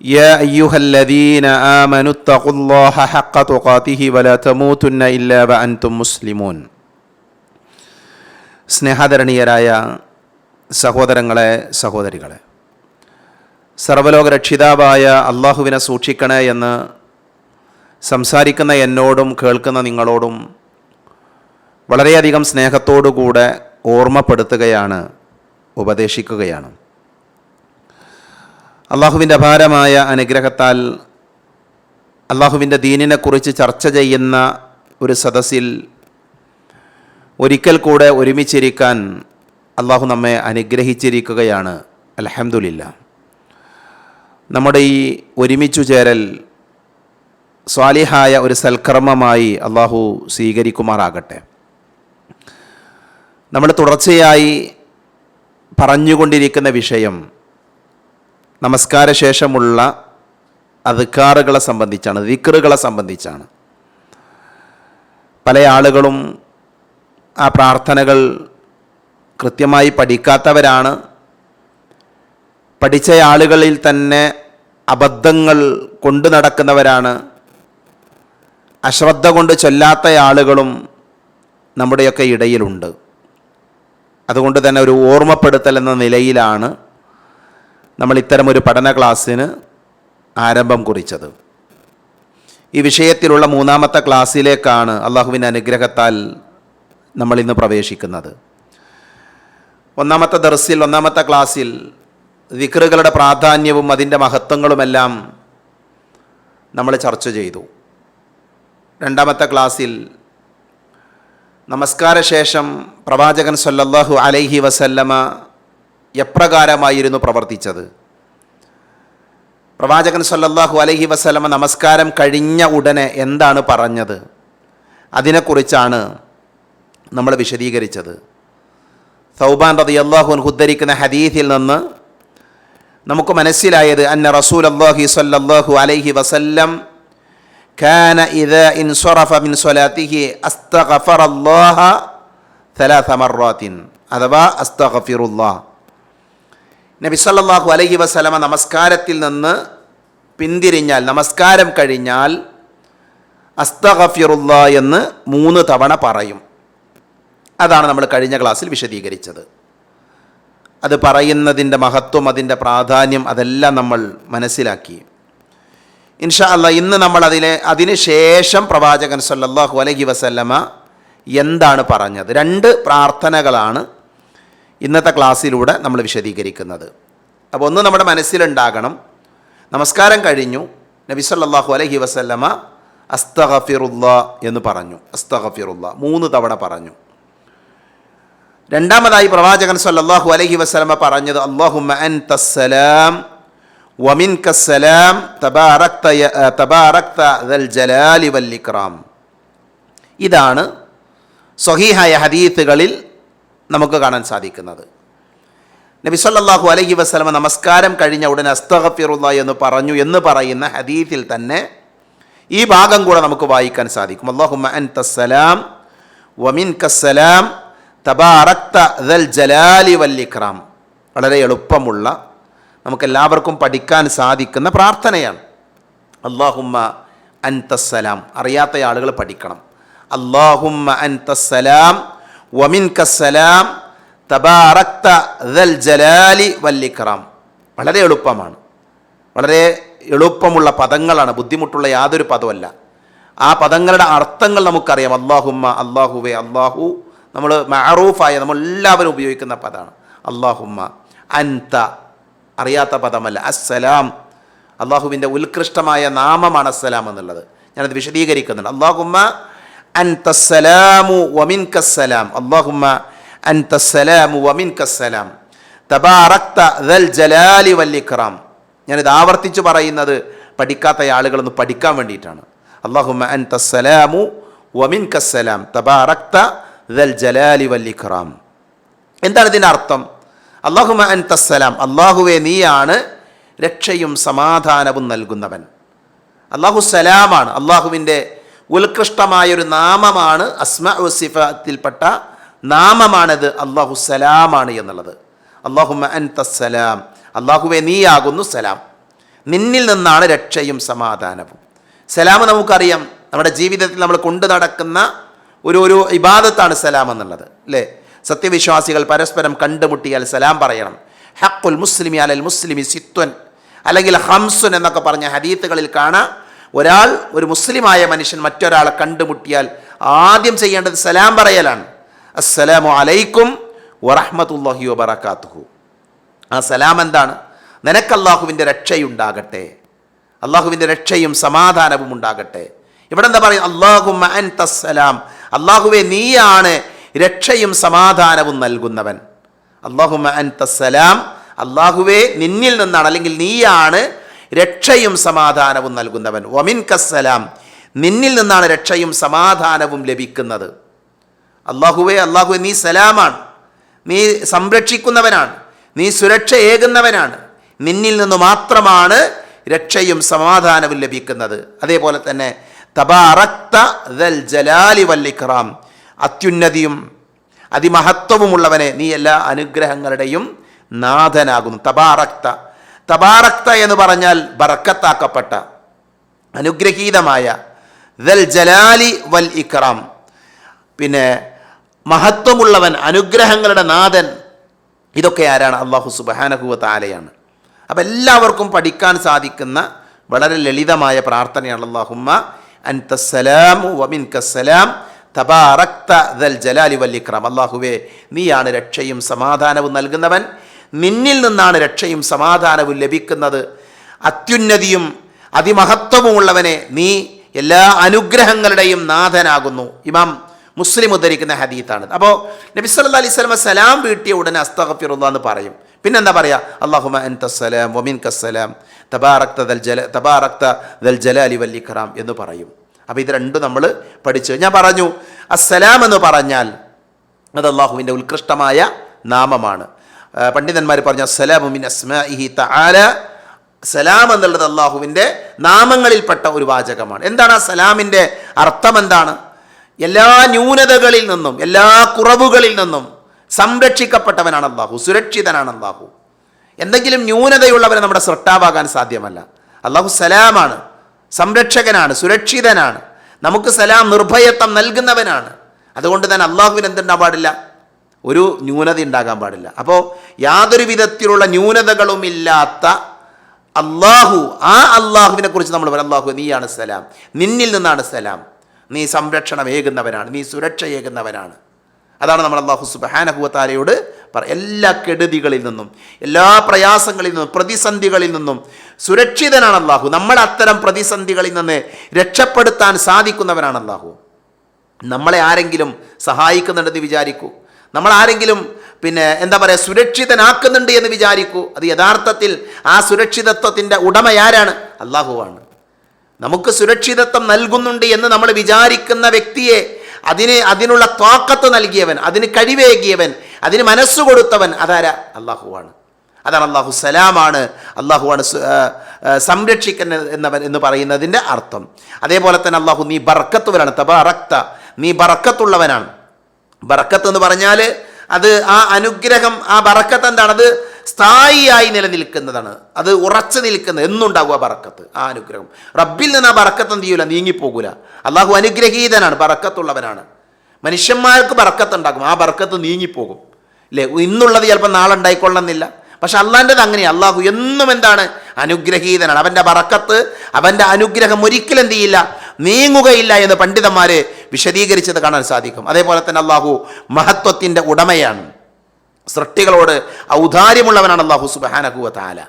يا أيها الذين آمنوا اتقوا الله حق تقاته ولا تموتن إلا وأنتم مسلمون സ്നേഹാദരണീയരായ സഹോദരങ്ങളെ സഹോദരികളെ സർവലോക രക്ഷിതാവായ അള്ളാഹുവിനെ സൂക്ഷിക്കണേ എന്ന് സംസാരിക്കുന്ന എന്നോടും കേൾക്കുന്ന നിങ്ങളോടും വളരെയധികം സ്നേഹത്തോടുകൂടെ ഓർമ്മപ്പെടുത്തുകയാണ് ഉപദേശിക്കുകയാണ് അള്ളാഹുവിന്റെ അപാരമായ അനുഗ്രഹത്താൽ അള്ളാഹുവിന്റെ ദീനിനെക്കുറിച്ച് ചർച്ച ചെയ്യുന്ന ഒരു സദസ്സിൽ ഒരിക്കൽ കൂടെ ഒരുമിച്ചിരിക്കാൻ അള്ളാഹു നമ്മെ അനുഗ്രഹിച്ചിരിക്കുകയാണ്. അലഹമുല്ല നമ്മുടെ ഈ ഒരുമിച്ചു ചേരൽ സ്വാലിഹായ ഒരു സൽക്കർമ്മമായി അള്ളാഹു സ്വീകരിക്കുമാറാകട്ടെ. നമ്മൾ തുടർച്ചയായി പറഞ്ഞുകൊണ്ടിരിക്കുന്ന വിഷയം നമസ്കാര ശേഷമുള്ള അധികാറുകളെ സംബന്ധിച്ചാണ് വിക്രുകളെ സംബന്ധിച്ചാണ്. പല ആളുകളും ആ പ്രാർത്ഥനകൾ കൃത്യമായി പഠിക്കാത്തവരാണ്. പഠിച്ച ആളുകളിൽ തന്നെ അബദ്ധങ്ങൾ കൊണ്ടു നടക്കുന്നവരാണ്. അശ്രദ്ധ കൊണ്ട് ചൊല്ലാത്ത ആളുകളും നമ്മുടെയൊക്കെ ഇടയിലുണ്ട്. അതുകൊണ്ട് തന്നെ ഒരു ഓർമ്മപ്പെടുത്തൽ എന്ന നിലയിലാണ് നമ്മൾ ഇത്തരമൊരു പഠന ക്ലാസ്സിന് ആരംഭം കുറിച്ചത്. ഈ വിഷയത്തിലുള്ള മൂന്നാമത്തെ ക്ലാസ്സിലേക്കാണ് അള്ളാഹുവിന്റെ അനുഗ്രഹത്താൽ നമ്മൾ ഇന്ന് പ്രവേശിക്കുന്നത്. ഒന്നാമത്തെ ദർസിൽ ഒന്നാമത്തെ ക്ലാസ്സിൽ വിക്രുകളുടെ പ്രാധാന്യവും അതിന്റെ മഹത്വങ്ങളുമെല്ലാം നമ്മൾ ചർച്ച ചെയ്തു. രണ്ടാമത്തെ ക്ലാസ്സിൽ നമസ്കാരശേഷം പ്രവാചകൻ സല്ലല്ലാഹു അലൈഹി വസല്ലമ എപ്രകാരമായിരുന്നു പ്രവർത്തിച്ചത് പ്രവാചകൻ സല്ലല്ലാഹു അലൈഹി വസല്ലമ നമസ്കാരം കഴിഞ്ഞ ഉടനെ എന്താണ് പറഞ്ഞത് അതിനെക്കുറിച്ചാണ് നമ്മൾ വിശദീകരിച്ചത് സൗബാൻ റതി അള്ളാഹുൻ ഉദ്ധരിക്കുന്ന ഹദീഥിൽ നിന്ന് നമുക്ക് മനസ്സിലായത് അന്ന റസൂൽ അള്ളാഹി സല്ലല്ലാഹു അലൈഹി വസല്ലം كان إذا انصرف من صلاته أستغفر الله ثلاث مرات അഥവാ അസ്തഗഫിറുല്ലാ നബി സല്ലല്ലാഹു അലൈഹി വസല്ലമ നമസ്കാരത്തിൽ നിന്ന് പിന്തിരിഞ്ഞാൽ നമസ്കാരം കഴിഞ്ഞാൽ അസ്തഗഫിറുല്ല എന്ന് മൂന്ന് തവണ പറയും. അതാണ് നമ്മൾ കഴിഞ്ഞ ക്ലാസ്സിൽ വിശദീകരിച്ചത്. അത് പറയുന്നതിന്റെ മഹത്വം അതിന്റെ പ്രാധാന്യം അതെല്ലാം നമ്മൾ മനസ്സിലാക്കി. ഇൻഷാ അല്ല ഇന്ന് നമ്മൾ അതിലെ അതിന് ശേഷം പ്രവാചകൻ സല്ലാഹു അലൈഹി വസല്ലമ എന്താണ് പറഞ്ഞത്? രണ്ട് പ്രാർത്ഥനകളാണ് ഇന്നത്തെ ക്ലാസ്സിലൂടെ നമ്മൾ വിശദീകരിക്കുന്നത്. അപ്പോൾ ഒന്ന് നമ്മുടെ മനസ്സിലുണ്ടാകണം. നമസ്കാരം കഴിഞ്ഞു. നബി സല്ലല്ലാഹു അലഹി വസല്ലമ അസ്തഹഫിറുല്ല എന്ന് പറഞ്ഞു. അസ്തഹഫിറുല്ല മൂന്ന് തവണ പറഞ്ഞു. രണ്ടാമതായി പ്രവാചകൻ സല്ലല്ലാഹു അലഹി വസ്ലമ പറഞ്ഞത് അല്ലാഹുമ്മ അൻതസ്സലാം തസ്സലാം തബാറക്ത യ- ആ, തബാറക്ത ദൽ ജലാലി ഇക്റാം ഇതാണ് സ്വഹീഹായ ഹദീത്തുകളിൽ നമുക്ക് കാണാൻ സാധിക്കുന്നത്. നബി സല്ലാഹു അലഹി വസ്ലമ നമസ്കാരം കഴിഞ്ഞ ഉടനെ അസ്തഹഫിറുല്ല എന്ന് പറഞ്ഞു എന്ന് പറയുന്ന ഹദീത്തിൽ തന്നെ ഈ ഭാഗം കൂടെ നമുക്ക് വായിക്കാൻ സാധിക്കും. അള്ളാഹുമ അൻ തസ്സലാം വമിൻ കസ്സലാം തബാറക്ത ജലാലി വല്ലിക്രാം വളരെ എളുപ്പമുള്ള നമുക്കെല്ലാവർക്കും പഠിക്കാൻ സാധിക്കുന്ന പ്രാർത്ഥനയാണ്. അള്ളാഹുമ്മ അൻ തസ്സലാം അറിയാത്ത ആളുകൾ പഠിക്കണം. അള്ളാഹുമ്മ വമിൻകസ്സലാം തബാറക്ത ദൽ ജലാലി വല്ലിക്കറാം വളരെ എളുപ്പമാണ്. വളരെ എളുപ്പമുള്ള പദങ്ങളാണ്. ബുദ്ധിമുട്ടുള്ള യാതൊരു പദമല്ല ആ പദങ്ങളുടെ അർത്ഥങ്ങൾ നമുക്കറിയാം. അള്ളാഹുമ്മ അള്ളാഹുവേ അള്ളാഹു നമ്മൾ മഅറൂഫായ നമ്മൾ എല്ലാവരും ഉപയോഗിക്കുന്ന പദമാണ്. അള്ളാഹുമ്മ അൻത. അറിയാത്ത പദമല്ല. അസ്സലാം. അള്ളാഹുവിന്റെ ഉത്കൃഷ്ടമായ നാമമാണ് അസ്സലാം എന്നുള്ളത്. ഞാനത് വിശദീകരിക്കുന്നുണ്ട്. അള്ളാഹുമ്മ അള്ളാഹുമ്മ ഞാനിത് ആവർത്തിച്ച് പറയുന്നത് പഠിക്കാത്ത ആളുകളൊന്ന് പഠിക്കാൻ വേണ്ടിയിട്ടാണ്. അള്ളാഹുമ അൻ തസ്സലാമു വമിൻ കസ്സലാം തബാറക്ത ദൽ ജലാലി എന്താണ് ഇതിന്റെ അർത്ഥം? അള്ളാഹുമ അൻ തസ്സലാം അള്ളാഹുവെ നീയാണ് രക്ഷയും സമാധാനവും നൽകുന്നവൻ. അള്ളാഹു സലാമാണ്. അള്ളാഹുവിന്റെ ഉത്കൃഷ്ടമായൊരു നാമമാണ് അസ്മ സിഫത്തിൽപ്പെട്ട നാമമാണത് അള്ളാഹു സലാമാണ് എന്നുള്ളത്. അള്ളാഹുമ അൻ തസ്സലാം അള്ളാഹുവെ നീയാകുന്നു സലാം. നിന്നിൽ നിന്നാണ് രക്ഷയും സമാധാനവും. സലാം നമുക്കറിയാം. നമ്മുടെ ജീവിതത്തിൽ നമ്മൾ കൊണ്ടു നടക്കുന്ന ഒരു ഒരു ഇബാദത്താണ് സലാം എന്നുള്ളത് അല്ലേ? സത്യവിശ്വാസികൾ പരസ്പരം കണ്ടുമുട്ടിയാൽ സലാം പറയണം. ഹക്കുൽ മുസ്ലിമി അലൽ മുസ്ലിമി സിത്വൻ. അല്ലെങ്കിൽ ഹംസുൻ എന്നൊക്കെ പറഞ്ഞ ഹദീത്തുകളിൽ കാണാം. ഒരാൾ ഒരു മുസ്ലിമായ മനുഷ്യൻ മറ്റൊരാളെ കണ്ടുമുട്ടിയാൽ ആദ്യം ചെയ്യേണ്ടത് സലാം പറയലാണ്. അസ്സലാമു അലൈക്കും വറഹ്മത്തുള്ളാഹി വബറകാതുഹു. ആ സലാം എന്താണ്? നിനക്ക് അള്ളാഹുവിന്റെ രക്ഷയുണ്ടാകട്ടെ. അള്ളാഹുവിന്റെ രക്ഷയും സമാധാനവും ഉണ്ടാകട്ടെ. ഇവിടെ എന്താ പറയുക അള്ളാഹു അൻ തസ്സലാം അള്ളാഹുവെ നീയാണ് രക്ഷയും സമാധാനവും നൽകുന്നവൻ. അള്ളാഹു അൻ തസ്സലാം അള്ളാഹുവെ നിന്നിൽ നിന്നാണ് അല്ലെങ്കിൽ നീയാണ് രക്ഷയും സമാധാനവും നൽകുന്നവൻ. വമിൻ കസ്സലാം നിന്നിൽ നിന്നാണ് രക്ഷയും സമാധാനവും ലഭിക്കുന്നത്. അള്ളാഹുവേ അള്ളാഹുവെ നീ സലാമാണ്. നീ സംരക്ഷിക്കുന്നവനാണ്. നീ സുരക്ഷ ഏകുന്നവനാണ്. നിന്നിൽ നിന്ന് മാത്രമാണ് രക്ഷയും സമാധാനവും ലഭിക്കുന്നത്. അതേപോലെ തന്നെ തബാറക്ത ദൽ ജലാലി വല്ലിക്റാം അത്യുന്നതിയും അതിമഹത്വവുമുള്ളവനെ നീ എല്ലാ അനുഗ്രഹങ്ങളുടെയും നാഥനാകുന്നു. തബാറക്ത. തബാറക്ത എന്ന് പറഞ്ഞാൽ ബറക്കത്താക്കപ്പെട്ട അനുഗ്രഹീതമായ ദൽ ജലാലി വൽ ഇക്രാം. പിന്നെ മഹത്വമുള്ളവൻ അനുഗ്രഹങ്ങളുടെ നാഥൻ ഇതൊക്കെ ആരാണ്? അള്ളാഹു സുബാനഹുവ താലയാണ് അപ്പം എല്ലാവർക്കും പഠിക്കാൻ സാധിക്കുന്ന വളരെ ലളിതമായ പ്രാർത്ഥനയാണ്. അള്ളാഹുമ്മ അൻതസ്സലാമു വമിൻ കസ്സലാം തബാറക്ത ദൽ ജലാലി വല്ലിക്രാം അള്ളാഹുവേ നീയാണ് രക്ഷയും സമാധാനവും നൽകുന്നവൻ. നിന്നിൽ നിന്നാണ് രക്ഷയും സമാധാനവും ലഭിക്കുന്നത്. അത്യുന്നതിയും അതിമഹത്വമുള്ളവനെ നീ എല്ലാ അനുഗ്രഹങ്ങളുടെയും നാഥനാകുന്നു. ഇമാം മുസ്ലിം ഉദ്ധരിക്കുന്ന ഹദീത്താണ്. അപ്പോൾ നബി സല്ല അലൈഹി സ്വലമ സലാം വീട്ടിയ ഉടനെ അസ്തഗഫിറുള്ള എന്ന് പറയും. പിന്നെന്താ പറയുക അള്ളാഹുമ അൻ തസ്സലാം വമിൻ കസ്സലാം തബാറക്ത ദൽ ജല തബാറക്ത ദൽ ജലാലി വല്ലിഖറാം എന്ന് പറയും. അപ്പോൾ ഇത് രണ്ടും നമ്മൾ പഠിച്ചു ഞാൻ പറഞ്ഞു. അസ്സലാം എന്ന് പറഞ്ഞാൽ അത് അള്ളാഹുവിന്റെ ഉത്കൃഷ്ടമായ നാമമാണ്. പണ്ഡിതന്മാർ പറഞ്ഞ അസ്സലാമു മിൻ അസ്മാഇഹി തആല. സലാം എന്നുള്ളത് അള്ളാഹുവിന്റെ നാമങ്ങളിൽപ്പെട്ട ഒരു വാചകമാണ്. എന്താണ് ആ സലാമിന്റെ അർത്ഥം എന്താണ്? എല്ലാ ന്യൂനതകളിൽ നിന്നും എല്ലാ കുറവുകളിൽ നിന്നും സംരക്ഷിക്കപ്പെട്ടവനാണ് അള്ളാഹു സുരക്ഷിതനാണ് അള്ളാഹു എന്തെങ്കിലും ന്യൂനതയുള്ളവരെ നമ്മുടെ സൃഷ്ടാവാകാൻ സാധ്യമല്ല. അള്ളാഹു സലാമാണ് സംരക്ഷകനാണ് സുരക്ഷിതനാണ്. നമുക്ക് സലാം നിർഭയത്വം നൽകുന്നവനാണ്. അതുകൊണ്ട് തന്നെ അള്ളാഹുവിന് എന്തുണ്ടാ പാടില്ല ഒരു ന്യൂനത ഉണ്ടാകാൻ പാടില്ല. അപ്പോൾ യാതൊരു വിധത്തിലുള്ള ന്യൂനതകളും ഇല്ലാത്ത അള്ളാഹു ആ അള്ളാഹുവിനെ കുറിച്ച് നമ്മൾ പറയും അള്ളാഹു നീയാണ് സലാം. നിന്നിൽ നിന്നാണ് സലാം. നീ സംരക്ഷണം ഏകുന്നവനാണ്. നീ സുരക്ഷ ഏകുന്നവനാണ്. അതാണ് നമ്മൾ അള്ളാഹു സുബാനഹുവത്താലയോട് പറ എല്ലാ കെടുതികളിൽ നിന്നും എല്ലാ പ്രയാസങ്ങളിൽ നിന്നും പ്രതിസന്ധികളിൽ നിന്നും സുരക്ഷിതനാണ് അള്ളാഹു നമ്മൾ അത്തരം പ്രതിസന്ധികളിൽ നിന്ന് രക്ഷപ്പെടുത്താൻ സാധിക്കുന്നവനാണ് അള്ളാഹു നമ്മളെ ആരെങ്കിലും സഹായിക്കുന്നുണ്ടെന്ന് വിചാരിക്കൂ. നമ്മൾ ആരെങ്കിലും പിന്നെ എന്താ പറയുക സുരക്ഷിതനാക്കുന്നുണ്ട് എന്ന് വിചാരിക്കൂ. അത് യഥാർത്ഥത്തിൽ ആ സുരക്ഷിതത്വത്തിന്റെ ഉടമയാരാണ്? അള്ളാഹുവാണ് നമുക്ക് സുരക്ഷിതത്വം നൽകുന്നുണ്ട് എന്ന് നമ്മൾ വിചാരിക്കുന്ന വ്യക്തിയെ അതിന് അതിനുള്ള താക്കത്ത് നൽകിയവൻ അതിന് കഴിവേകിയവൻ അതിന് മനസ്സ് കൊടുത്തവൻ അതാരാ? അള്ളാഹുവാണ് അതാണ് അള്ളാഹു സലാമാണ്. അള്ളാഹുവാണ് സംരക്ഷിക്കുന്ന എന്നവൻ എന്ന് പറയുന്നതിന്റെ അർത്ഥം. അതേപോലെ തന്നെ അള്ളാഹു നീ ബർക്കത്തുവനാണ് തബറക്ത. നീ ബറക്കത്തുള്ളവനാണ് ബറക്കത്ത് എന്ന് പറഞ്ഞാൽ അത് ആ അനുഗ്രഹം ആ ബറക്കത്ത് എന്താണ്? അത് സ്ഥായിയായി നിലനിൽക്കുന്നതാണ്. അത് ഉറച്ചു നിൽക്കുന്ന എന്നുണ്ടാവുക ബറക്കത്ത് ആ അനുഗ്രഹം. റബ്ബിൽ നിന്ന് ആ ബറക്കത്ത് എന്ത് ചെയ്യൂല? നീങ്ങിപ്പോകൂല. അള്ളാഹു അനുഗ്രഹീതനാണ് ബറക്കത്തുള്ളവനാണ്. മനുഷ്യന്മാർക്ക് ബറക്കത്ത് ഉണ്ടാകും ആ ബറക്കത്ത് നീങ്ങിപ്പോകും. അല്ലേ ഇന്നുള്ളത് ചിലപ്പോൾ നാളെ ഉണ്ടായിക്കൊള്ളണമെന്നില്ല പക്ഷെ അള്ളാന്റെത് അങ്ങനെയാണ് അള്ളാഹു എന്നും എന്താണ്? അനുഗ്രഹീതനാണ്. അവന്റെ ബറക്കത്ത് അവന്റെ അനുഗ്രഹം ഒരിക്കലും എന്ത് ചെയ്യില്ല? നീങ്ങുകയില്ല എന്ന് പണ്ഡിതന്മാരെ വിശദീകരിച്ചത് കാണാൻ സാധിക്കും. അതേപോലെ തന്നെ അള്ളാഹു മഹത്വത്തിന്റെ ഉടമയാണ്. സൃഷ്ടികളോട് ഔദാര്യമുള്ളവനാണ് അള്ളാഹു സുബാനഹുവ താല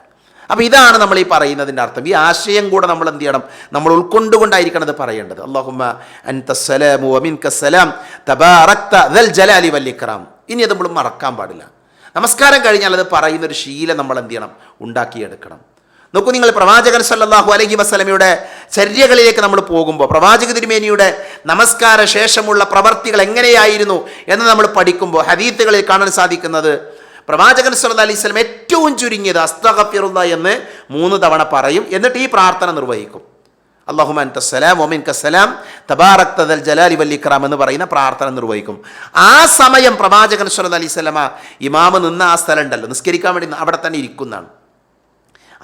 അപ്പോൾ ഇതാണ് നമ്മൾ ഈ പറയുന്നതിന്റെ അർത്ഥം. ഈ ആശയം കൂടെ നമ്മൾ എന്ത് ചെയ്യണം? നമ്മൾ ഉൾക്കൊണ്ടുകൊണ്ടായിരിക്കണം അത് പറയേണ്ടത്. അള്ളാഹുമ്മ അൻതസ്സലാമു സലാം തബാറക്ത ദൽ ജലാലി ഇനി അത് നമ്മൾ മറക്കാൻ പാടില്ല. നമസ്കാരം കഴിഞ്ഞാൽ അത് പറയുന്നൊരു ശീലം നമ്മൾ എന്ത് ചെയ്യണം? ഉണ്ടാക്കിയെടുക്കണം. നോക്കൂ നിങ്ങൾ പ്രവാചകൻ സല്ലാഹു അലഹി വസ്ലമയുടെ ചര്യകളിലേക്ക് നമ്മൾ പോകുമ്പോൾ പ്രവാചക തിരുമേനിയുടെ നമസ്കാര ശേഷമുള്ള പ്രവർത്തികൾ എങ്ങനെയായിരുന്നു എന്ന് നമ്മൾ പഠിക്കുമ്പോൾ ഹദീത്തുകളിൽ കാണാൻ സാധിക്കുന്നത് പ്രവാചകൻ സല്ല അലൈഹി സ്വലം ഏറ്റവും ചുരുങ്ങിയത് അസ്തഗഫിറുള്ള എന്ന് മൂന്ന് തവണ പറയും എന്നിട്ട് ഈ പ്രാർത്ഥന നിർവഹിക്കും. തബാറക് തദൽ ജലാലി വല്ലിക്രാം എന്ന് പറയുന്ന പ്രാർത്ഥന നിർവഹിക്കും. ആ സമയം പ്രവാചകൻ സല്ല അലൈഹി സ്വലമ ഇമാമ് നിന്ന ആ സ്ഥലം ഉണ്ടല്ലോ നിസ്കരിക്കാൻ വേണ്ടി അവിടെ തന്നെ ഇരിക്കുന്നതാണ്.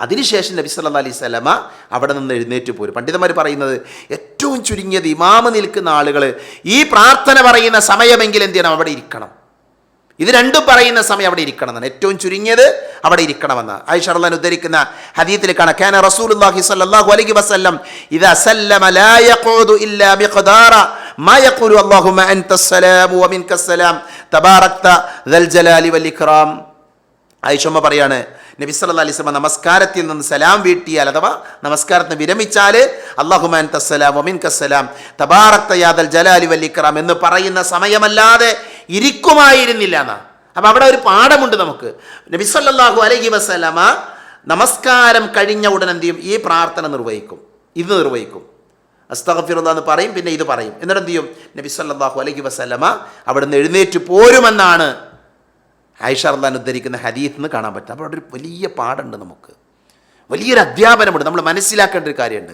അതിനുശേഷം നബി സല്ല അലൈഹി സ്വലമ അവിടെ നിന്ന് എഴുന്നേറ്റ് പോരും. പണ്ഡിതന്മാർ പറയുന്നത് ഏറ്റവും ചുരുങ്ങിയത് ഇമാമ് നിൽക്കുന്ന ആളുകൾ ഈ പ്രാർത്ഥന പറയുന്ന സമയമെങ്കിൽ എന്ത് ചെയ്യണം? അവിടെ ഇരിക്കണം. ഇത് രണ്ടും പറയുന്ന സമയം അവിടെ ഇരിക്കണം എന്നാണ് ഏറ്റവും ചുരുങ്ങിയത് അവിടെ ഇരിക്കണമെന്ന് അൻഹ ഉദ്ധരിക്കുന്ന ഹദീത്തിൽ കാണാം കാന റസൂലുള്ളാഹി സ്വല്ലല്ലാഹു അലൈഹി വസല്ലം ഇദാ സല്ലമ ലാ യഖൂദു ഇല്ലാ മാ യഖൂലു അല്ലാഹുമ്മ ദൽ ജലാലി വൽ ഇക്റാം ആയിഷമ്മ പറയാണ് നബി സല്ലാ വസല്ലം നമസ്കാരത്തിൽ നിന്ന് സലാം വീട്ടിയാൽ അഥവാ നമസ്കാരത്തിന് വിരമിച്ചാൽ അള്ളാഹുമാൻ തസ്സലാം ഒമിൻ കസ്സലാം തബാറക്ത യാദൽ ജലാലി വല്ലിക്കറാം എന്ന് പറയുന്ന സമയമല്ലാതെ ഇരിക്കുമായിരുന്നില്ല എന്നാ. അപ്പം അവിടെ ഒരു പാഠമുണ്ട് നമുക്ക്. നബി സല്ലല്ലാഹു അലൈഹി വസല്ലമ നമസ്കാരം കഴിഞ്ഞ ഉടൻ എന്ത് ചെയ്യും? ഈ പ്രാർത്ഥന നിർവഹിക്കും. ഇത് നിർവഹിക്കും. അസ്തഗഫിറുള്ള എന്ന് പറയും പിന്നെ ഇത് പറയും. എന്നിട്ട് എന്ത് ചെയ്യും? നബി സല്ലല്ലാഹു അലൈഹി വസല്ലമ അവിടുന്ന് എഴുന്നേറ്റ് പോരുമെന്നാണ് അള്ളഹാൻ ഉദ്ധരിക്കുന്ന ഹദീത്ത് എന്ന് കാണാൻ പറ്റും. അപ്പോൾ അവിടെ ഒരു വലിയ പാടുണ്ട് നമുക്ക്. വലിയൊരു അധ്യാപനമുണ്ട്. നമ്മൾ മനസ്സിലാക്കേണ്ട ഒരു കാര്യമുണ്ട്.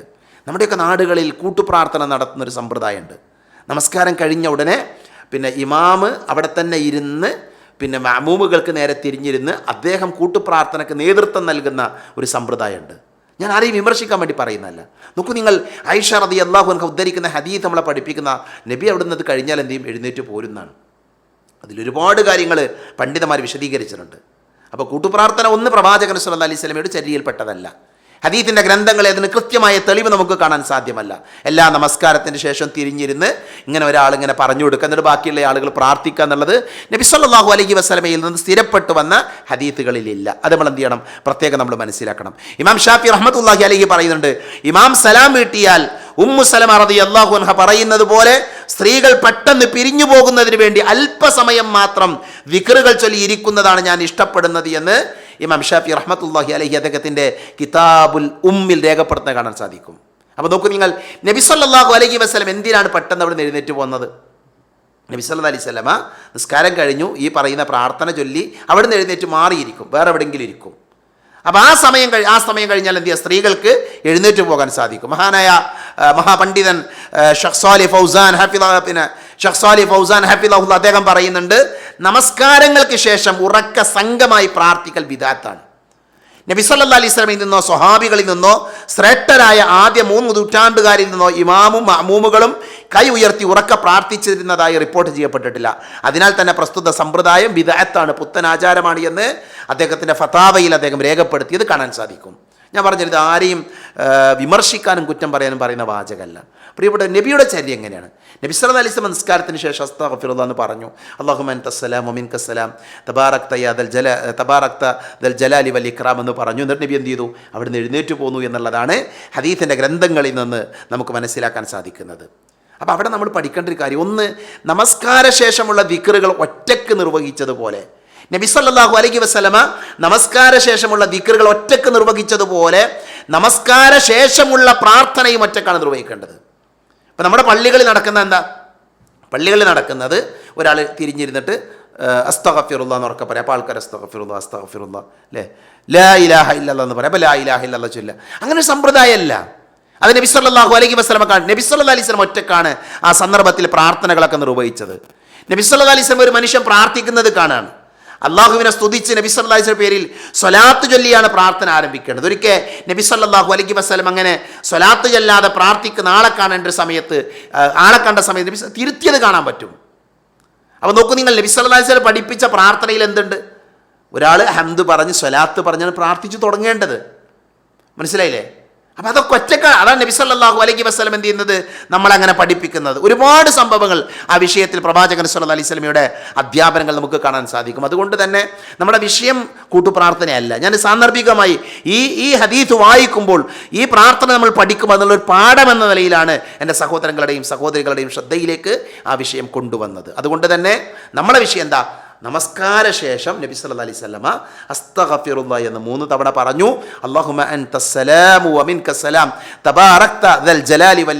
നമ്മുടെയൊക്കെ നാടുകളിൽ കൂട്ടുപ്രാർത്ഥന നടത്തുന്ന ഒരു സമ്പ്രദായമുണ്ട്. നമസ്കാരം കഴിഞ്ഞ ഉടനെ പിന്നെ ഇമാമ് അവിടെ തന്നെ ഇരുന്ന് പിന്നെ മാമൂമുകൾക്ക് നേരെ തിരിഞ്ഞിരുന്ന് അദ്ദേഹം കൂട്ടുപ്രാർത്ഥനയ്ക്ക് നേതൃത്വം നൽകുന്ന ഒരു സമ്പ്രദായമുണ്ട്. ഞാൻ ആരെയും വിമർശിക്കാൻ വേണ്ടി പറയുന്നതല്ല. നോക്കൂ നിങ്ങൾ ഐഷ റതി അള്ളാഹു ഉദ്ധരിക്കുന്ന ഹദീത്ത് നമ്മളെ പഠിപ്പിക്കുന്ന നബി അവിടുന്ന് അത് കഴിഞ്ഞാൽ എന്തെയും എഴുന്നേറ്റ് പോരുന്നതാണ് അതിലൊരുപാട് കാര്യങ്ങൾ പണ്ഡിതന്മാർ വിശദീകരിച്ചിട്ടുണ്ട്. അപ്പോൾ കൂട്ടുപ്രാർത്ഥന ഒന്ന് പ്രവാചകൻ സല്ല അലൈഹി സ്വലമയുടെ ചര്യയിൽപ്പെട്ടതല്ല ഹദീത്തിന്റെ ഗ്രന്ഥങ്ങളെ അതിന് കൃത്യമായ തെളിവ് നമുക്ക് കാണാൻ സാധ്യമല്ല. എല്ലാ നമസ്കാരത്തിന് ശേഷം തിരിഞ്ഞിരുന്ന് ഇങ്ങനെ ഒരാൾ ഇങ്ങനെ പറഞ്ഞു കൊടുക്കുക. എന്നിട്ട് ബാക്കിയുള്ള ആളുകൾ പ്രാർത്ഥിക്കുക എന്നുള്ളത് നബി സല്ലല്ലാഹു അലൈഹി വസല്ലമയിൽ നിന്ന് സ്ഥിരപ്പെട്ടു വന്ന ഹദീത്തുകളിലില്ല. അത് നമ്മൾ എന്ത് ചെയ്യണം? പ്രത്യേകം നമ്മൾ മനസ്സിലാക്കണം. ഇമാം ഷാഫി റഹ്മത്തുള്ളാഹി അലഹി പറയുന്നുണ്ട് ഇമാം സലാം വീട്ടിയാൽ ഉമ്മു സലമ റതി അള്ളാഹു അൻഹ പറയുന്നത് പോലെ സ്ത്രീകൾ പെട്ടെന്ന് പിരിഞ്ഞു പോകുന്നതിന് വേണ്ടി അല്പസമയം മാത്രം വിക്റുകൾ ചൊല്ലി ഇരിക്കുന്നതാണ് ഞാൻ ഇഷ്ടപ്പെടുന്നത് എന്ന് ഇമാം ഷാഫി റഹ്മത്തുല്ലാഹി അലഹി അദ്ദേഹത്തിന്റെ കിതാബുൽ ഉമ്മിൽ രേഖപ്പെടുത്തുന്നത് കാണാൻ സാധിക്കും. അപ്പോൾ നോക്കൂ നിങ്ങൾ നബി സല്ലല്ലാഹു അലൈഹി വസല്ലം എന്തിനാണ് പെട്ടെന്ന് അവിടെ എഴുന്നേറ്റ് പോകുന്നത്? നബി സല്ലാ അലൈഹി സ്വലമ നിസ്കാരം കഴിഞ്ഞു ഈ പറയുന്ന പ്രാർത്ഥന ചൊല്ലി അവിടെ നിന്ന് എഴുന്നേറ്റ് മാറിയിരിക്കും വേറെ എവിടെയെങ്കിലും ഇരിക്കും. അപ്പോൾ ആ സമയം കഴി ആ സമയം കഴിഞ്ഞാൽ എന്ത് ചെയ്യുക? സ്ത്രീകൾക്ക് എഴുന്നേറ്റ് പോകാൻ സാധിക്കും. മഹാനായ മഹാപണ്ഡിതൻ ഷഹ്സാലി ഫൗസാൻ ഹാഫിദ പിന്നെ ഷഖ്സാലി ഫൗസാൻ ഹാഫിദുല്ല അദ്ദേഹം പറയുന്നുണ്ട് നമസ്കാരങ്ങൾക്ക് ശേഷം ഉറക്ക സംഘമായി പ്രാർത്ഥിക്കൽ വിദാത്താണ്. നബി സല്ലല്ലാഹു അലൈഹി സ്വലമിൽ നിന്നോ സ്വഹാബികളിൽ നിന്നോ ശ്രേഷ്ഠരായ ആദ്യ മൂന്ന് നൂറ്റാണ്ടുകാരിൽ നിന്നോ ഇമാമും മഅമൂമുകളും കൈ ഉയർത്തി ഉറക്ക പ്രാർത്ഥിച്ചിരുന്നതായി റിപ്പോർട്ട് ചെയ്യപ്പെട്ടിട്ടില്ല. അതിനാൽ തന്നെ പ്രസ്തുത സമ്പ്രദായം വിദഗ്ധാണ് പുത്തൻ ആചാരമാണ് എന്ന് അദ്ദേഹത്തിന്റെ ഫതാവയിൽ അദ്ദേഹം രേഖപ്പെടുത്തിയത് കാണാൻ സാധിക്കും. ഞാൻ പറഞ്ഞത് ഇത് ആരെയും വിമർശിക്കാനും കുറ്റം പറയാനും പറയുന്ന വാചകമല്ല. പ്രിയപ്പെട്ട നബിയുടെ ചര്യ എങ്ങനെയാണ്? നബി സല്ലല്ലാഹു അലൈഹി വസല്ലം നിസ്കാരത്തിന് ശേഷം അസ്തഗ്ഫിറുല്ലാ എന്ന് പറഞ്ഞു. അല്ലാഹുമ്മ അൻതസ്സലാം സലാം കസ്സലാം തബാറക്ത യാ ദൽ ജല തബാറക്ത ദൽ ജലാലി വൽ ഇക്രാം എന്ന് പറഞ്ഞു. എന്നിട്ട് നബി എന്ത് ചെയ്തു? അവിടുന്ന് എഴുന്നേറ്റ് പോന്നു എന്നുള്ളതാണ് ഹദീഫിന്റെ ഗ്രന്ഥങ്ങളിൽ നിന്ന് നമുക്ക് മനസ്സിലാക്കാൻ സാധിക്കുന്നത്. അപ്പോൾ അവിടെ നമ്മൾ പഠിക്കേണ്ട ഒരു കാര്യം. ഒന്ന് നമസ്കാര ശേഷമുള്ള ദിക്റുകൾ ഒറ്റയ്ക്ക് നിർവഹിച്ചതുപോലെ. നബി സല്ലല്ലാഹു അലൈഹി വസ്ലമ നമസ്കാര ശേഷമുള്ള ദിക്റുകൾ ഒറ്റയ്ക്ക് നിർവഹിച്ചതുപോലെ നമസ്കാര ശേഷമുള്ള പ്രാർത്ഥനയും ഒറ്റക്കാണ് നിർവഹിക്കേണ്ടത്. ഇപ്പം നമ്മുടെ പള്ളികളിൽ നടക്കുന്ന എന്താ? പള്ളികളിൽ നടക്കുന്നത് ഒരാൾ തിരിഞ്ഞിരുന്നിട്ട് അസ്തഖഫിറുള്ള എന്ന് ഉറക്കെ പറയാം. അപ്പോൾ ആൾക്കാർ അസ്തഖഫിറുള്ള അസ്തഖഫിറുള്ള അല്ലേ? ലാ ഇലാഹ ഇല്ലല്ല എന്ന് പറയാം. അപ്പോൾ ലാ ഇലാഹ ഇല്ലല്ല ചൊല്ല അങ്ങനെ ഒരു സമ്പ്രദായമല്ല. അത് നബി സല്ലല്ലാഹു അലൈഹി വസ്ലമക്കാണ് നബി സല്ലല്ലാഹു അലൈഹി സ്വലം ഒറ്റക്കാണ് ആ സന്ദർഭത്തിൽ പ്രാർത്ഥനകളൊക്കെ നിർവഹിച്ചത്. നബി സല്ലല്ലാഹു അലൈഹി സ്വലം ഒരു മനുഷ്യൻ പ്രാർത്ഥിക്കുന്നത് കാണാണ്. അള്ളാഹുവിനെ സ്തുതിച്ച് നബി വസല്ലം പേരിൽ സ്വലാത്ത് ചൊല്ലിയാണ് പ്രാർത്ഥന ആരംഭിക്കേണ്ടത്. ഒരിക്കൽ നബി സല്ലല്ലാഹു അലൈഹി വസ്ലം അങ്ങനെ സ്വലാത്ത് ചൊല്ലാതെ പ്രാർത്ഥിക്കുന്ന ആളെ കാണേണ്ട ഒരു സമയത്ത് ആളെ കണ്ട സമയത്ത് നബി തിരുത്തിയത് കാണാൻ പറ്റും. അപ്പോൾ നോക്കൂ നിങ്ങൾ നബി വസല്ലം പഠിപ്പിച്ച പ്രാർത്ഥനയിൽ എന്തുണ്ട്? ഒരാൾ ഹംദ് പറഞ്ഞ് സ്വലാത്ത് പറഞ്ഞാണ് പ്രാർത്ഥിച്ചു തുടങ്ങേണ്ടത്. മനസ്സിലായില്ലേ? അപ്പം അതൊക്കെ ഒറ്റക്കാണ്. അതാണ് നബി സല്ലല്ലാഹു അലൈഹി വസ്ലം എന്ത് ചെയ്യുന്നത്? നമ്മളങ്ങനെ പഠിപ്പിക്കുന്നത്. ഒരുപാട് സംഭവങ്ങൾ ആ വിഷയത്തിൽ പ്രവാചകൻ സല്ല അലൈഹി സ്വലമിയുടെ അധ്യാപനങ്ങൾ നമുക്ക് കാണാൻ സാധിക്കും. അതുകൊണ്ട് തന്നെ നമ്മുടെ വിഷയം കൂട്ടുപ്രാർത്ഥനയല്ല. ഞാൻ സാന്ദർഭികമായി ഈ ഈ ഹദീത്ത് വായിക്കുമ്പോൾ ഈ പ്രാർത്ഥന നമ്മൾ പഠിക്കുമ്പോൾ എന്നുള്ളൊരു പാഠം എന്ന നിലയിലാണ് എന്റെ സഹോദരങ്ങളുടെയും സഹോദരികളുടെയും ശ്രദ്ധയിലേക്ക് ആ വിഷയം കൊണ്ടുവന്നത്. അതുകൊണ്ട് തന്നെ നമ്മളെ വിഷയം എന്താ? നമസ്കാര ശേഷം നബി സല്ല അലൈഹി വസല്ലമ അസ്തഗ്ഫിറുല്ലാ എന്ന് മൂന്ന് തവണ പറഞ്ഞു.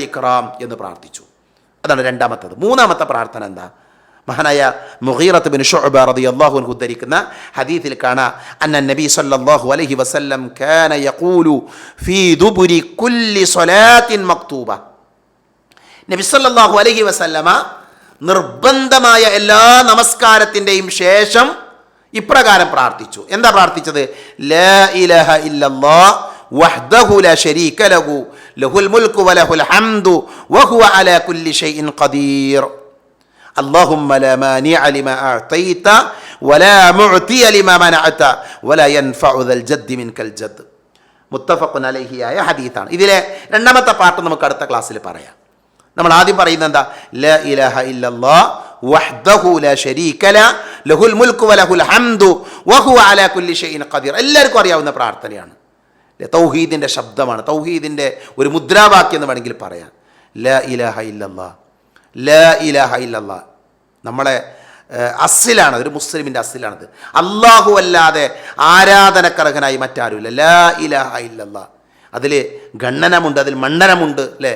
ഇക്റാം എന്ന് പ്രാർത്ഥിച്ചു. അതാണ് രണ്ടാമത്തത്. മൂന്നാമത്തെ പ്രാർത്ഥന എന്താ? മഹാനായ മുഗീറത്ത് ബിൻ ഷുഅബ റളിയല്ലാഹു അൻഹു ഉദ്ധരിക്കുന്ന ഹദീസിൽ കാണാ. അന്ന നബി സല്ലല്ലാഹു അലൈഹി വസല്ലം കാന യഖൂലു ഫീ ദുബുരി കുല്ലി സ്വലാത്തിൻ മക്തൂബ. നബി സല്ലല്ലാഹു അലൈഹി വസല്ലമ നിർബന്ധമായ എല്ലാ നമസ്കാരത്തിൻ്റെയും ശേഷം ഇപ്രകാരം പ്രാർത്ഥിച്ചു എന്താ പ്രാർത്ഥിച്ചത് ലാ ഇലഹ ഇല്ലല്ലാ വഹ്ദഹു ലാ ശരീക ലഹു ലഹുൽ മുൽക്കു വലഹുൽ ഹംദു വഹുവ അലാ കുല്ലി ഷൈഇൻ ഖദീർ اللهم لا مانع لما أعطيت ولا معطي لما منعت ولا ينفع ذا الجد منك الجد മുത്തഫഖുൻ അലൈഹിയായ ഹദീത്താണ് ഇതിലെ രണ്ടാമത്തെ പാട്ട് നമുക്ക് അടുത്ത ക്ലാസ്സിൽ പറയാം നമ്മൾ ആദ്യം പറയുന്നത് എന്താ? ല ഇലഹ ഇല്ലല്ലാ വഹ്ദഹു ലഹുൽ വലഹുൽ ഹംദു വഹു കുല്ലി എല്ലാവർക്കും അറിയാവുന്ന പ്രാർത്ഥനയാണ്. തൗഹീദിന്റെ ശബ്ദമാണ്. തൗഹീദിന്റെ ഒരു മുദ്രാവാക്യം എന്ന് വേണമെങ്കിൽ പറയാം. ല ഇലഹ ഇല്ലല്ലാ ല ഇലഹ ഇല്ലല്ലാ. നമ്മളെ അസിലാണ് ഒരു മുസ്ലിമിന്റെ അസിലാണത് അള്ളാഹു അല്ലാതെ ആരാധനക്കർഹനായി മറ്റാരുമില്ല. ലാ ഇലാഹ ഇല്ലല്ലാ. അതിൽ ഗണ്ണനമുണ്ട് അതിൽ മണ്ഡനമുണ്ട് അല്ലേ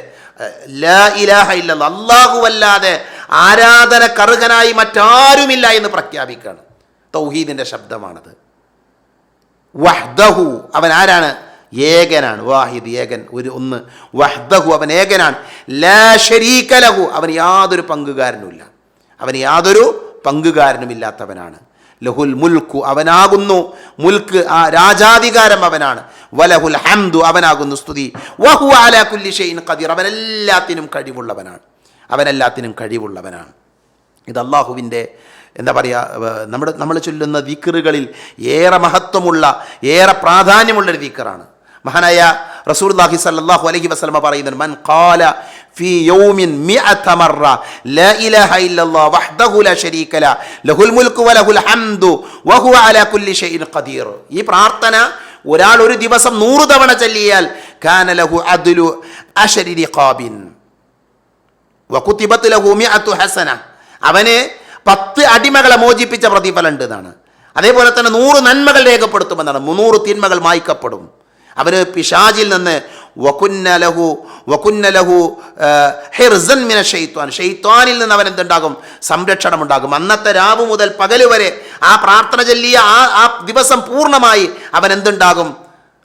ലാ ഇലാഹ കറുകനായി അല്ലാതെ ആരാധനക്കർഹനായി മറ്റാരുമില്ല എന്ന് പ്രഖ്യാപിക്കുകയാണ്. തൗഹീദിന്റെ ശബ്ദമാണത്. വഹ്ദഹു അവൻ ആരാണ്? ഏകനാണ്. വാഹിദ് ഏകൻ ഒരു ഒന്ന്. വഹ്ദഹു അവൻ ഏകനാണ്. ലാ ലഹു അവൻ യാതൊരു പങ്കുകാരനുമില്ല. അവൻ യാതൊരു പങ്കുകാരനുമില്ലാത്തവനാണ്. ലഹുൽ മുൽക്കു അവനാകുന്നു. മുൽക്ക് ആ രാജാധികാരം അവനാണ്. വലഹുൽ ഹംദു അവനാകുന്നു സ്തുതി. വഹു അലാ കുല്ലി അവനെല്ലാത്തിനും കഴിവുള്ളവനാണ്. അവനെല്ലാത്തിനും കഴിവുള്ളവനാണ്. ഇത് അള്ളാഹുവിന്റെ എന്താ പറയുക നമ്മുടെ നമ്മൾ ചൊല്ലുന്ന ദിക്കറുകളിൽ ഏറെ മഹത്വമുള്ള ഏറെ പ്രാധാന്യമുള്ളൊരു ദിക്കറാണ് മഹാനായ റസൂലുള്ളാഹി സല്ലാഹു അലഹി വസ്ലമ പറയുന്നുണ്ട് മൻ ഈ പ്രാർത്ഥന ഒരാൾ ഒരു ദിവസം നൂറ് തവണ ചൊല്ലിയാൽ കാന ലഹു അദ്ലു ലഹു ഹസന. അവന് പത്ത് അടിമകളെ മോചിപ്പിച്ച പ്രതിഫലം ഉണ്ട് എന്നാണ്. അതേപോലെ തന്നെ നൂറ് നന്മകൾ രേഖപ്പെടുത്തുമെന്നാണ്. മുന്നൂറ് തിന്മകൾ മായ്ക്കപ്പെടും. അവന് പിശാജിൽ നിന്ന് വകുന്നലഹു വകുന്നലഹു വകുന്ന ഹിർസൻ മിന ഷെയ്ത്വാൻ ഷെയ്ത്വാനിൽ നിന്ന് അവൻ എന്തുണ്ടാകും സംരക്ഷണം ഉണ്ടാകും അന്നത്തെ രാവ് മുതൽ പകൽ വരെ ആ പ്രാർത്ഥന ചൊല്ലിയ ആ ആ ദിവസം പൂർണമായി അവൻ എന്തുണ്ടാകും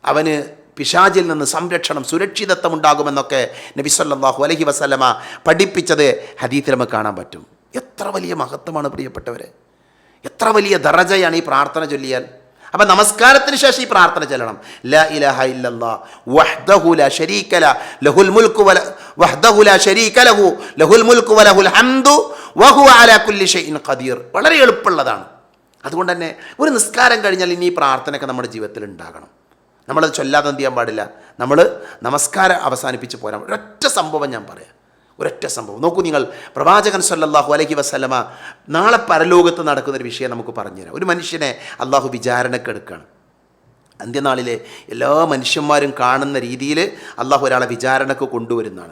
അവന് പിശാചിൽ നിന്ന് സംരക്ഷണം സുരക്ഷിതത്വം ഉണ്ടാകുമെന്നൊക്കെ നബി സല്ലല്ലാഹു അലൈഹി വസല്ലമ പഠിപ്പിച്ചത് ഹദീത്തിൽ നമുക്ക് കാണാൻ പറ്റും. എത്ര വലിയ മഹത്വമാണ് പ്രിയപ്പെട്ടവരെ. എത്ര വലിയ ദറജയാണ് ഈ പ്രാർത്ഥന ചൊല്ലിയാൽ. അപ്പം നമസ്കാരത്തിന് ശേഷം ഈ പ്രാർത്ഥന ചെല്ലണം. ല ഇലഹ ഇല്ലല്ലാ വഹ്ദഹു ലഹുൽ മുൽക്കു വല വഹ്ദഹു ലാ ശരീക ലഹു ലഹുൽ മുൽക്കു വലഹുൽ ഹംദു വഹുവ അലാ കുല്ലി ഷൈഇൻ ഖദീർ. വളരെ എളുപ്പമുള്ളതാണ്. അതുകൊണ്ട് തന്നെ ഒരു നിസ്കാരം കഴിഞ്ഞാൽ ഇനി ഈ പ്രാർത്ഥനയൊക്കെ നമ്മുടെ ജീവിതത്തിൽ ഉണ്ടാകണം. നമ്മളത് ചൊല്ലാതെ എന്ത് ചെയ്യാൻ പാടില്ല? നമ്മൾ നമസ്കാരം അവസാനിപ്പിച്ച് പോരാൻ ഒരൊറ്റ സംഭവം ഞാൻ പറയാം. ഒരൊറ്റ സംഭവം. നോക്കൂ നിങ്ങൾ പ്രവാചകൻ സല്ലാഹു അലൈഹി വസ്ലമ നാളെ പരലോകത്ത് നടക്കുന്ന ഒരു വിഷയം നമുക്ക് പറഞ്ഞുതരാം. ഒരു മനുഷ്യനെ അള്ളാഹു വിചാരണക്കെടുക്കുകയാണ് അന്ത്യനാളിലെ എല്ലാ മനുഷ്യന്മാരും കാണുന്ന രീതിയിൽ അള്ളാഹു ഒരാളെ വിചാരണക്ക് കൊണ്ടുവരുന്നതാണ്.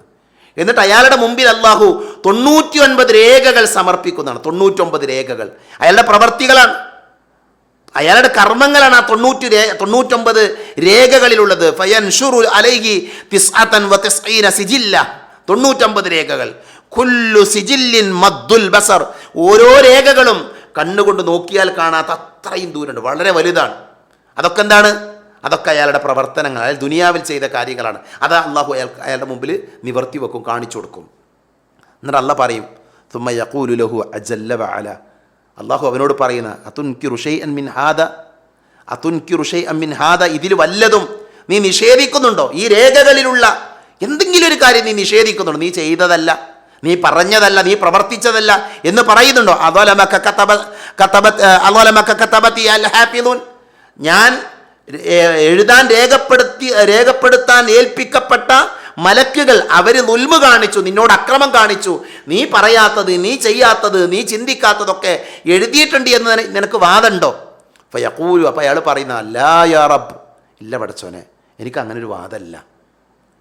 എന്നിട്ട് അയാളുടെ മുമ്പിൽ അള്ളാഹു തൊണ്ണൂറ്റി ഒൻപത് രേഖകൾ സമർപ്പിക്കുന്നതാണ്. തൊണ്ണൂറ്റൊമ്പത് രേഖകൾ. അയാളുടെ പ്രവർത്തികളാണ്. അയാളുടെ കർമ്മങ്ങളാണ് ആ തൊണ്ണൂറ്റി രേ തൊണ്ണൂറ്റൊമ്പത് രേഖകളിലുള്ളത്. ഫയൻഷുറു അലൈഹി തിസ്അത്തൻ വ സിജില്ല. തൊണ്ണൂറ്റൊമ്പത് രേഖകൾ. കുല്ലു സിജില്ലിൻ മദ്ദുൽ ബസർ. ഓരോ രേഖകളും കണ്ണുകൊണ്ട് നോക്കിയാൽ കാണാത്ത അത്രയും ദൂരമുണ്ട്. വളരെ വലുതാണ്. അതൊക്കെ എന്താണ്? അതൊക്കെ അയാളുടെ പ്രവർത്തനങ്ങൾ. അയാൾ ദുനിയാവിൽ ചെയ്ത കാര്യങ്ങളാണ്. അത് അള്ളാഹു അയാൾ അയാളുടെ മുമ്പിൽ നിവർത്തി വെക്കും കാണിച്ചു കൊടുക്കും. എന്നിട്ട് അല്ല പറയും തുമ്മ യക്കൂലു ലഹു അജല്ല വാല അള്ളാഹു അവനോട് പറയുന്ന അതുൻ കി റുഷൈ അൻ മിൻ ഹാദ. അതുൻ കി റുഷൈ അൻ മിൻ ഹാദ. ഇതിൽ വല്ലതും നീ നിഷേധിക്കുന്നുണ്ടോ? ഈ രേഖകളിലുള്ള എന്തെങ്കിലും ഒരു കാര്യം നീ നിഷേധിക്കുന്നുണ്ടോ. നീ ചെയ്തതല്ല. നീ പറഞ്ഞതല്ല. നീ പ്രവർത്തിച്ചതല്ല എന്ന് പറയുന്നുണ്ടോ? അതോലമക്ക കത്തബ കത്തബത്ത് അതോലമക്ക കത്തബത്തി അൽ ഞാൻ എഴുതാൻ രേഖപ്പെടുത്തി രേഖപ്പെടുത്താൻ ഏൽപ്പിക്കപ്പെട്ട മലക്കുകൾ അവർ നുൽമ് കാണിച്ചു നിന്നോട് അക്രമം കാണിച്ചു. നീ പറയാത്തത് നീ ചെയ്യാത്തത് നീ ചിന്തിക്കാത്തതൊക്കെ എഴുതിയിട്ടുണ്ട് എന്ന് നിനക്ക് വാദമുണ്ടോ? അപ്പോൾ യക്കൂലു അപ്പോൾ അയാൾ പറയുന്ന അല്ലാ യാ റബ്ബ്. ഇല്ല പടച്ചോനെ എനിക്ക് അങ്ങനെ ഒരു വാദമല്ല.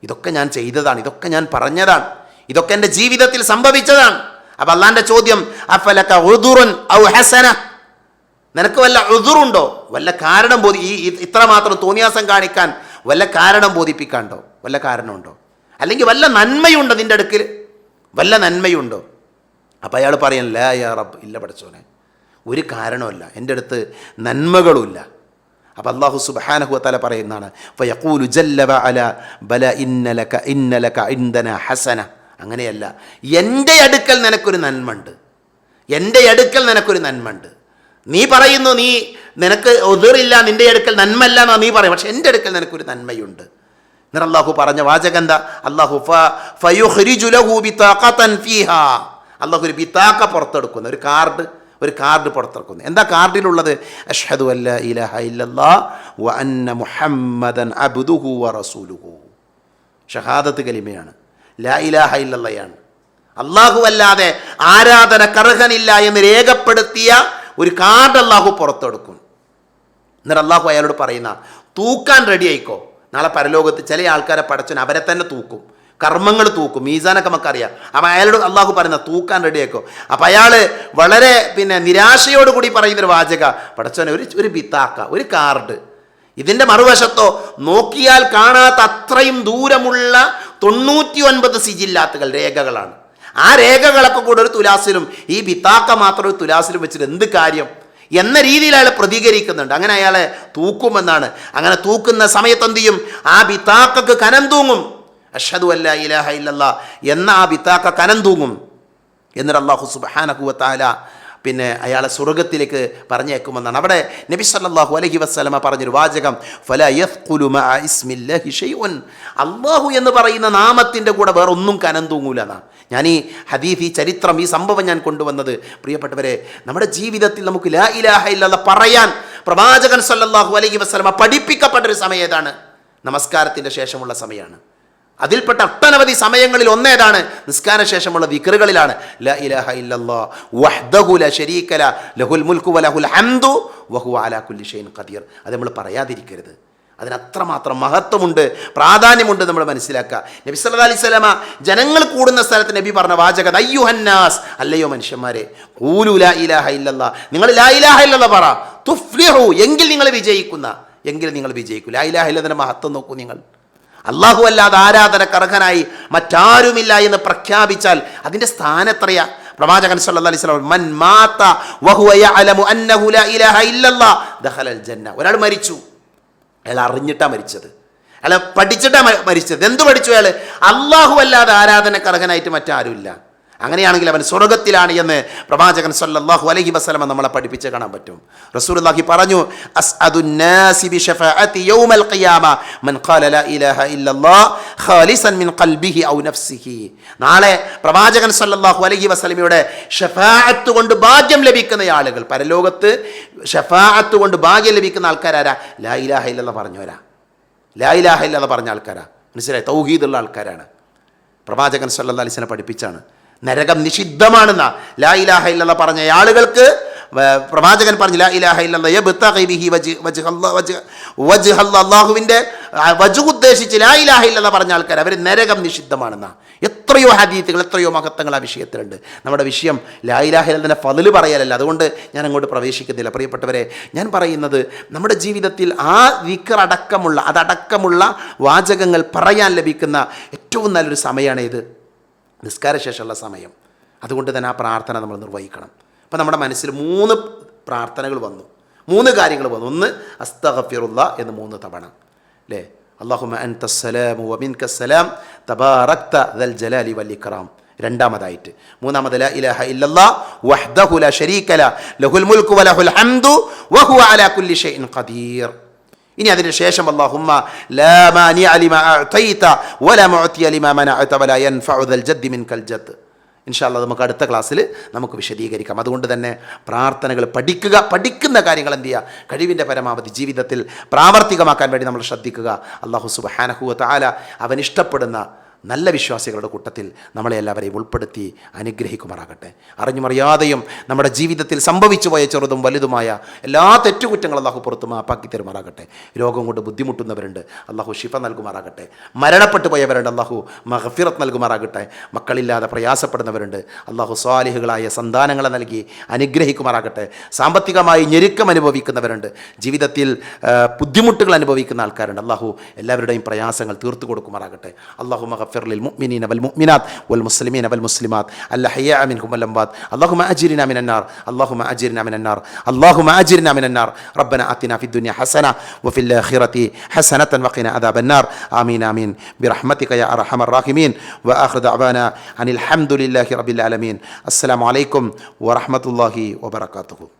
ഇതൊക്കെ ഞാൻ ചെയ്തതാണ് ഇതൊക്കെ ഞാൻ പറഞ്ഞതാണ് ഇതൊക്കെ എന്റെ ജീവിതത്തിൽ സംഭവിച്ചതാണ്. അപ്പം അള്ളാന്റെ ചോദ്യം അഫലക ഉദുറുൻ ഔ ഹസന? നിനക്ക് വല്ല ഉദുറുണ്ടോ? വല്ല കാരണം ബോധി ഈ ഈ- ഇത്ര മാത്രം തോന്നിയാസം കാണിക്കാൻ വല്ല കാരണം ബോധിപ്പിക്കാണ്ടോ? വല്ല കാരണമുണ്ടോ? അല്ലെങ്കിൽ വല്ല നന്മയുണ്ടോ നിന്റെ അടുക്കിൽ? വല്ല നന്മയുണ്ടോ? അപ്പം അയാൾ പറയാൻ ലാ യാ റബ് ഇല്ല പഠിച്ചോനെ ഒരു കാരണമല്ല എന്റെ അടുത്ത് നന്മകളുമില്ല. അപ്പം അള്ളാഹു സുബാനഹു തല പറയുന്നതാണ് ഫയക്കൂലു ജല്ലവ അല ബല ഇന്നലക ഇന്നലക ഇന്ദന ഹസന. അങ്ങനെയല്ല എന്റെ അടുക്കൽ നിനക്കൊരു നന്മണ്ട്. എന്റെ അടുക്കൽ നിനക്കൊരു നന്മണ്ട്. നീ പറയുന്നു നീ നിനക്ക് ഒതിറില്ല നിന്റെ അടുക്കൽ നന്മല്ല എന്നാ നീ പറയും പക്ഷെ എന്റെ അടുക്കൽ നിനക്കൊരു നന്മയുണ്ട്. എന്നിട്ട് അള്ളാഹു പറഞ്ഞ വാചകന്ത അള്ളാഹു ഫ- ജുലഹു ലഹു ബിതാഖതൻ ഫീഹാ. അള്ളാഹു ഒരു ബിത്താക്ക പുറത്തെടുക്കുന്ന. ഒരു കാർഡ് ഒരു കാർഡ് പുറത്തിറക്കുന്നു. എന്താ കാർഡിലുള്ളത്? അഷ്ഹദു അല്ല ഇലഹ വ അന്ന മുഹമ്മദൻ അബ്ദുഹു വ റസൂലുഹു. ഷഹാദത്ത് കലിമയാണ്. ലാ ഇലാഹ ഇല്ലല്ലയാണ്. അള്ളാഹു അല്ലാതെ ആരാധന കർഹനില്ല എന്ന് രേഖപ്പെടുത്തിയ ഒരു കാർഡ് അള്ളാഹു പുറത്തെടുക്കും. എന്നിട്ട് അള്ളാഹു അയാളോട് പറയുന്ന തൂക്കാൻ റെഡി ആയിക്കോ. നാളെ പരലോകത്ത് ചില ആൾക്കാരെ പടച്ചൻ അവരെ തന്നെ തൂക്കും. കർമ്മങ്ങൾ തൂക്കും. മീസാനൊക്കെ നമുക്കറിയാം. അപ്പം അയാളോട് അള്ളാഹു പറയുന്ന തൂക്കാൻ റെഡി ആയിക്കോ അപ്പം അയാൾ വളരെ പിന്നെ നിരാശയോട് കൂടി പറയുന്നൊരു വാചക. പടച്ചോനെ ഒരു ഒരു ബിത്താക്ക ഒരു കാർഡ്. ഇതിന്റെ മറുവശത്തോ നോക്കിയാൽ കാണാത്ത അത്രയും ദൂരമുള്ള തൊണ്ണൂറ്റി ഒൻപത് സിജില്ലാത്തുകൾ രേഖകളാണ്. ആ രേഖകളൊക്കെ കൂടെ ഒരു തുലാസിലും ഈ ബിത്താക്ക മാത്രം ഒരു തുലാസിലും വെച്ചിട്ട് എന്ത് കാര്യം? എന്ന രീതിയിൽ അയാൾ പ്രതികരിക്കുന്നുണ്ട്. അങ്ങനെ അയാളെ തൂക്കുമെന്നാണ്. അങ്ങനെ തൂക്കുന്ന സമയത്ത് എന്ത് ചെയ്യും? ആ ബിത്താക്കക്ക് കനം തൂങ്ങും. അഷദു അല്ല ഇലാഹ ഇല്ലല്ല എന്ന ആ ബിത്താക്ക കനം തൂങ്ങും എന്നിട്ട് അള്ളാഹു സുബാനഹുവത്താല പിന്നെ അയാളെ സ്വർഗത്തിലേക്ക് പറഞ്ഞേക്കുമെന്നാണ് അവിടെ നബി സല്ലാഹു അലഹി വസ്സലമ പറഞ്ഞൊരു വാചകം അള്ളാഹു എന്ന് പറയുന്ന നാമത്തിന്റെ കൂടെ വേറെ ഒന്നും കനം തൂങ്ങൂല എന്നാണ്. ഞാൻ ഈ ഹദീഫ് ഈ ചരിത്രം ഈ സംഭവം ഞാൻ കൊണ്ടുവന്നത്. പ്രിയപ്പെട്ടവരെ നമ്മുടെ ജീവിതത്തിൽ നമുക്ക് ലാ ഇലാഹ ഇല്ലാതെ പറയാൻ പ്രവാചകൻ സല്ലാഹു അലഹി വസ്സലമ പഠിപ്പിക്കപ്പെട്ട ഒരു സമയം ഏതാണ്? നമസ്കാരത്തിന്റെ ശേഷമുള്ള സമയമാണ്. അതിൽപ്പെട്ട ഒട്ടനവധി സമയങ്ങളിൽ ഒന്നേതാണ്. നിസ്കാര ശേഷമുള്ള വിക്രുകളിലാണ് വഹ്ദഹു ലഹുൽ വലഹുൽ ഹംദു. അലാ കുല്ലി ഖദീർ. അത് നമ്മൾ പറയാതിരിക്കരുത്. അതിനത്രമാത്രം മഹത്വമുണ്ട് പ്രാധാന്യമുണ്ട് നമ്മൾ മനസ്സിലാക്കുക. നബി സല്ലാ അലൈഹി സ്വലമ ജനങ്ങൾ കൂടുന്ന സ്ഥലത്ത് നബി പറഞ്ഞ വാചകം അയ്യുഹന്നാസ്. അല്ലയോ മനുഷ്യന്മാരെ ലാ ഇലാഹ നിങ്ങൾ ലാ ഇലാഹ പറ. തുഫ്ലിഹു. എങ്കിൽ നിങ്ങൾ വിജയിക്കുന്ന എങ്കിൽ നിങ്ങൾ വിജയിക്കൂ. ലാ ഇലാഹ മഹത്വം നോക്കൂ നിങ്ങൾ. അള്ളാഹു അല്ലാതെ ആരാധനക്കർഹനായി മറ്റാരുമില്ല എന്ന് പ്രഖ്യാപിച്ചാൽ അതിന്റെ സ്ഥാനം എത്രയാ? പ്രവാചകൻ സല്ലല്ലാഹു അലൈഹി വസല്ലം മൻ മാത വഹുവ യഅലമു അന്നഹു ലാ ഇലാഹ ഇല്ലല്ലാഹ് ഒരാൾ മരിച്ചു. അയാൾ അറിഞ്ഞിട്ടാ മരിച്ചത്. അയാൾ പഠിച്ചിട്ടാ മരിച്ചത്. എന്ത് പഠിച്ചു അയാൾ? അള്ളാഹു അല്ലാതെ ആരാധനക്കർഹനായിട്ട് മറ്റാരുമില്ല. അങ്ങനെയാണെങ്കിൽ അവൻ സ്വർഗത്തിലാണ് എന്ന് പ്രവാചകൻ സല്ലാഹു അലഹി വസ്ലമ നമ്മളെ പഠിപ്പിച്ച് കാണാൻ പറ്റും. പറഞ്ഞു ഖൽബിഹി ഔ നഫ്സിഹി. നാളെ പ്രവാചകൻ സല്ലാഹു അലഹി വസല്ലമയുടെ ഷഫാഅത്ത് കൊണ്ട് ഭാഗ്യം ലഭിക്കുന്ന ആളുകൾ പരലോകത്ത് ഷഫാഅത്ത് കൊണ്ട് ഭാഗ്യം ലഭിക്കുന്ന ആൾക്കാരാരാ? ലാ ഇലാഹ ഇല്ലെന്ന് പറഞ്ഞവരാ. ലാ ഇലാഹ ഇല്ലാതെ പറഞ്ഞ ആൾക്കാരാ. മനസ്സിലായി? തൗഹീദുള്ള ആൾക്കാരാണ്. പ്രവാചകൻ സല്ലാ വസല്ലം പഠിപ്പിച്ചാണ്. നരകം നിഷിദ്ധമാണെന്ന. ലാ ഇലാഹ ഇല്ലല്ലാഹ് പറഞ്ഞ ആളുകൾക്ക് പ്രവാചകൻ പറഞ്ഞു ലാ ഇലാഹ വജ്ഹ വജു ഉദ്ദേശിച്ച് ലാ ഇലാഹ ഇല്ലല്ലാഹ് പറഞ്ഞ ആൾക്കാർ അവർ നരകം നിഷിദ്ധമാണെന്ന. എത്രയോ ഹദീത്തുകൾ എത്രയോ മഹത്വങ്ങൾ ആ വിഷയത്തിലുണ്ട്. നമ്മുടെ വിഷയം ലാ ഇലാഹ ഇല്ലെന്നെ ഫതിൽ പറയലല്ല. അതുകൊണ്ട് ഞാൻ അങ്ങോട്ട് പ്രവേശിക്കുന്നില്ല. പ്രിയപ്പെട്ടവരെ ഞാൻ പറയുന്നത് നമ്മുടെ ജീവിതത്തിൽ ആ വിക്കർ അടക്കമുള്ള അതടക്കമുള്ള വാചകങ്ങൾ പറയാൻ ലഭിക്കുന്ന ഏറ്റവും നല്ലൊരു സമയമാണ് ഇത് നിസ്കാരശേഷമുള്ള സമയം. അതുകൊണ്ട് തന്നെ ആ പ്രാർത്ഥന നമ്മൾ നിർവഹിക്കണം. അപ്പം നമ്മുടെ മനസ്സിൽ മൂന്ന് പ്രാർത്ഥനകൾ വന്നു. മൂന്ന് കാര്യങ്ങൾ വന്നു. ഒന്ന് അസ്തഹഫിറുള്ള എന്ന് മൂന്ന് തവണ. അല്ലേ അള്ളാഹുമ അൻ തസ്സലാമു വമിൻ തബാറക്ത ദൽ ജലാലി വൽ ഇക്റാം രണ്ടാമതായിട്ട്. മൂന്നാമത് ലാ ഇലാഹ വഹ്ദഹു ലാ ശരീക ലഹുൽ മുൽക്കു വലഹുൽ ഹംദു വഹുവ അലാ കുല്ലി ഷൈഇൻ ഖദീർ. ഇനി അതിന് ശേഷം ജദ്ദ് ഇൻഷാല്ല നമുക്ക് അടുത്ത ക്ലാസ്സിൽ നമുക്ക് വിശദീകരിക്കാം. അതുകൊണ്ട് തന്നെ പ്രാർത്ഥനകൾ പഠിക്കുക പഠിക്കുന്ന കാര്യങ്ങൾ എന്ത് ചെയ്യുക? കഴിവിന്റെ പരമാവധി ജീവിതത്തിൽ പ്രാവർത്തികമാക്കാൻ വേണ്ടി നമ്മൾ ശ്രദ്ധിക്കുക. അള്ളാഹു സുബഹാനഹുവ താല അവൻ ഇഷ്ടപ്പെടുന്ന നല്ല വിശ്വാസികളുടെ കൂട്ടത്തിൽ നമ്മളെ എല്ലാവരെയും ഉൾപ്പെടുത്തി അനുഗ്രഹിക്കുമാറാകട്ടെ. അറിഞ്ഞുമറിയാതെയും നമ്മുടെ ജീവിതത്തിൽ സംഭവിച്ചു പോയ ചെറുതും വലുതുമായ എല്ലാ തെറ്റുകുറ്റങ്ങളും അള്ളാഹു പുറത്തും മാപ്പാക്കി തരുമാറാകട്ടെ. രോഗം കൊണ്ട് ബുദ്ധിമുട്ടുന്നവരുണ്ട് അള്ളാഹു ശിഫ നൽകുമാറാകട്ടെ. മരണപ്പെട്ടു പോയവരുണ്ട് അള്ളാഹു മഹഫിറത്ത് നൽകുമാറാകട്ടെ. മക്കളില്ലാതെ പ്രയാസപ്പെടുന്നവരുണ്ട് അള്ളാഹു സ്വാലിഹുകളായ സന്താനങ്ങളെ നൽകി അനുഗ്രഹിക്കുമാറാകട്ടെ. സാമ്പത്തികമായി ഞെരുക്കം അനുഭവിക്കുന്നവരുണ്ട് ജീവിതത്തിൽ ബുദ്ധിമുട്ടുകൾ അനുഭവിക്കുന്ന ആൾക്കാരുണ്ട്. അള്ളാഹു എല്ലാവരുടെയും പ്രയാസങ്ങൾ തീർത്തു കൊടുക്കുമാറാകട്ടെ അള്ളാഹു മഹഫിർ واغفر للمؤمنين والمؤمنات والمسلمين والمسلمات. الأحياء منهم والأموات. اللهم أجرنا من النار. اللهم أجرنا من النار. اللهم أجرنا من النار. ربنا آتنا في الدنيا حسنة وفي الآخرة حسنة وقنا عذاب النار. آمين آمين. برحمتك يا أرحم الراحمين. وآخر دعوانا عن الحمد لله رب العالمين. السلام عليكم ورحمة الله وبركاته.